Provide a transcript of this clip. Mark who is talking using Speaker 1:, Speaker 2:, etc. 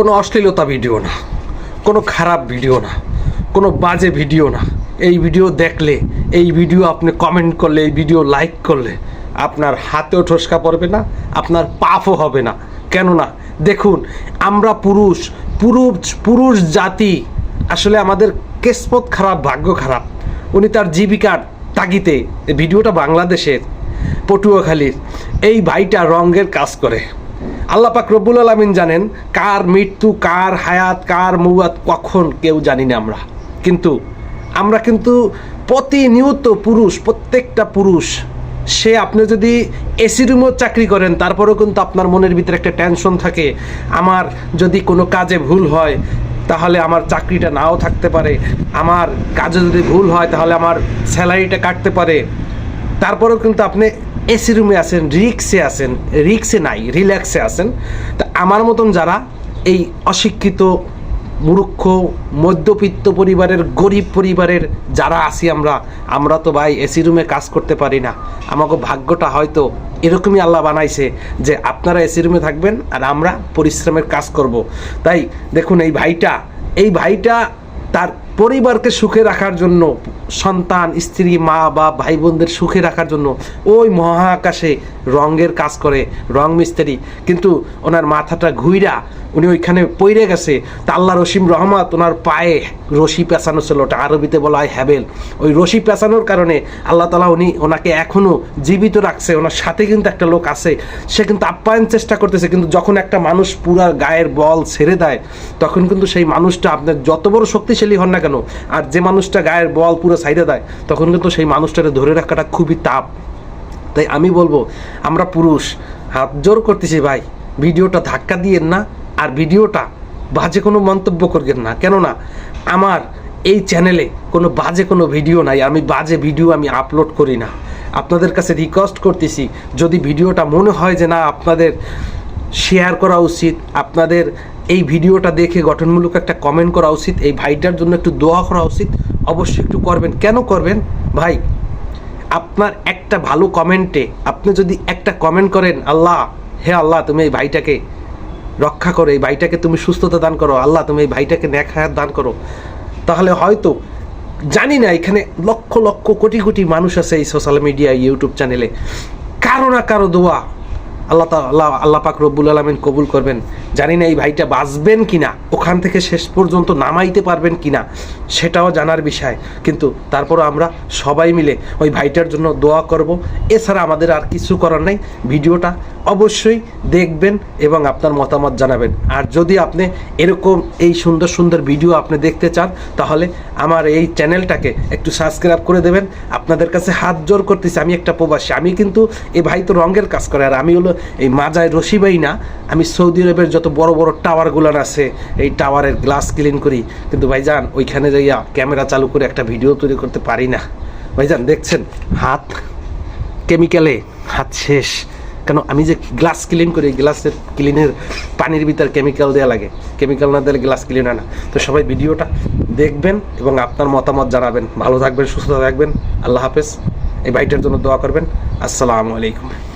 Speaker 1: কোনো অশ্লীলতা ভিডিও না, কোনো খারাপ ভিডিও না, কোনো বাজে ভিডিও না। এই ভিডিও দেখলে, এই ভিডিও আপনি কমেন্ট করলে, এই ভিডিও লাইক করলে আপনার হাতেও ঠসকা পড়বে না, আপনার পাফও হবে না। কেননা, দেখুন, আমরা পুরুষ পুরুষ পুরুষ জাতি, আসলে আমাদের কেসমত খারাপ, ভাগ্য খারাপ। উনি তার জীবিকার তাগিতে ভিডিওটা বাংলাদেশের, পটুয়াখালীর, এই ভাইটা রঙের কাজ করে। আল্লাহ পাক রব্বুল আলমিন জানেন কার মৃত্যু, কার হায়াত, কার মৌয়াত কখন কেউ জানি না আমরা। কিন্তু আমরা কিন্তু প্রতিনিয়ত পুরুষ, প্রত্যেকটা পুরুষ, সে আপনি যদি এসি রুমেও চাকরি করেন, তারপরেও কিন্তু আপনার মনের ভিতরে একটা টেনশন থাকে। আমার যদি কোনো কাজে ভুল হয়, তাহলে আমার চাকরিটা নাও থাকতে পারে। আমার কাজে যদি ভুল হয়, তাহলে আমার স্যালারিটা কাটতে পারে। তারপরেও কিন্তু আপনি এসি রুমে আছেন রিক্সে আছেন রিক্সে নাই রিল্যাক্সে আছেন। তা আমার মতন যারা এই অশিক্ষিত, মূর্খ, মধ্যবিত্ত পরিবারের, গরিব পরিবারের যারা আছি আমরা আমরা তো ভাই এসি রুমে কাজ করতে পারি না। আমাকে ভাগ্যটা হয়তো এরকমই আল্লাহ বানাইছে যে আপনারা এসি রুমে থাকবেন আর আমরা পরিশ্রমের কাজ করব। তাই দেখুন এই ভাইটা এই ভাইটা তার পরিবারকে সুখে রাখার জন্য, সন্তান, স্ত্রী, মা বা ভাই বোনদের সুখে রাখার জন্য ওই মহাকাশে রঙের কাজ করে, রং মিস্ত্রি। কিন্তু ওনার মাথাটা ঘুইরা উনি ওইখানে পইরে গেছে। তা আল্লাহ রসিম রহমত ওনার পায়ে রশি পেঁচানো ছিল, ওটা আরবিতে বলা হয় হ্যাবেল। ওই রশি পেঁচানোর কারণে আল্লাহ তালা উনি ওনাকে এখনও জীবিত রাখছে। ওনার সাথে কিন্তু একটা লোক আছে, সে কিন্তু আপ্যায়ন চেষ্টা করতেছে, কিন্তু যখন একটা মানুষ পুরা গায়ের বল ছেড়ে দেয়, তখন কিন্তু সেই মানুষটা আপনার যত বড় শক্তিশালী হন না কেন, আর যে মানুষটা গায়ের বল পুরো সাইডে দেয়, তখন কিন্তু সেই মানুষটাকে ধরে রাখাটা খুবই তাপ তাই আমি বলব, আমরা পুরুষ, হাত জোর করতেছি ভাই, ভিডিওটা ধাক্কা দিয়েন না আর ভিডিওটা বাজে কোনো মন্তব্য করবেন না। কেননা, আমার এই চ্যানেলে কোনো বাজে কোনো ভিডিও নাই, আমি বাজে ভিডিও আমি আপলোড করি না। আপনাদের কাছে রিকোয়েস্ট করতেছি, যদি ভিডিওটা মনে হয় যে না, আপনাদের শেয়ার করা উচিত, আপনাদের এই ভিডিওটা দেখে গঠনমূলক একটা কমেন্ট করা উচিত, এই ভাইটার জন্য একটু দোয়া করা উচিত, অবশ্যই একটু করবেন। কেন করবেন? ভাই, আপনার একটা ভালো কমেন্টে আপনি যদি একটা কমেন্ট করেন, আল্লাহ, হে আল্লাহ, তুমি এই ভাইটাকে রক্ষা করো, এই ভাইটাকে তুমি সুস্থতা দান করো, আল্লাহ তুমি এই ভাইটাকে ন্যাখায়াত দান করো। তাহলে হয়তো, জানি না, এখানে লক্ষ লক্ষ কোটি কোটি মানুষ আছে এই সোশ্যাল মিডিয়া ইউটিউব চ্যানেলে কারও না কারও দোয়া। আল্লাহ আল্লাহ আল্লাহ পাক রব্বুল আলমিন কবুল করবেন। জানি না এই ভাইটা বাঁচবেন কি না ওখান থেকে শেষ পর্যন্ত নামাইতে পারবেন কি না সেটাও জানার বিষয়। কিন্তু তারপরও আমরা সবাই মিলে ওই ভাইটার জন্য দোয়া করব। এছাড়া আমাদের আর কিছু করার নাই। ভিডিওটা অবশ্যই দেখবেন এবং আপনার মতামত জানাবেন। আর যদি আপনি এরকম এই সুন্দর সুন্দর ভিডিও আপনি দেখতে চান, তাহলে আমার এই চ্যানেলটাকে একটু সাবস্ক্রাইব করে দেবেন। আপনাদের কাছে হাত জোর করতেছি, আমি একটা প্রবাসী। আমি কিন্তু এই ভাই তো রঙের কাজ করে, আর আমি হলো এই মাজায় রশিবাই না। আমি সৌদি আরবের যত বড় বড় টাওয়ারগুলান আছে, এই টাওয়ারের গ্লাস ক্লিন করি। কিন্তু ভাইজান, ওইখানে যাইয়া ক্যামেরা চালু করে একটা ভিডিও তৈরি করতে পারি না। ভাইজান, দেখছেন? হাত কেমিক্যালে, হাত শেষ। কেন, আমি যে গ্লাস ক্লিন করি গ্লাসের ক্লিনের পানির ভিতর কেমিক্যাল দেওয়া লাগে। কেমিক্যাল না দিলে গ্লাস ক্লিন হয় না। তো সবাই ভিডিওটা দেখবেন এবং আপনার মতামত জানাবেন। ভালো থাকবেন, সুস্থ থাকবেন। আল্লাহ হাফেজ। এই বাইটের জন্য দোয়া করবেন। আসসালামু আলাইকুম।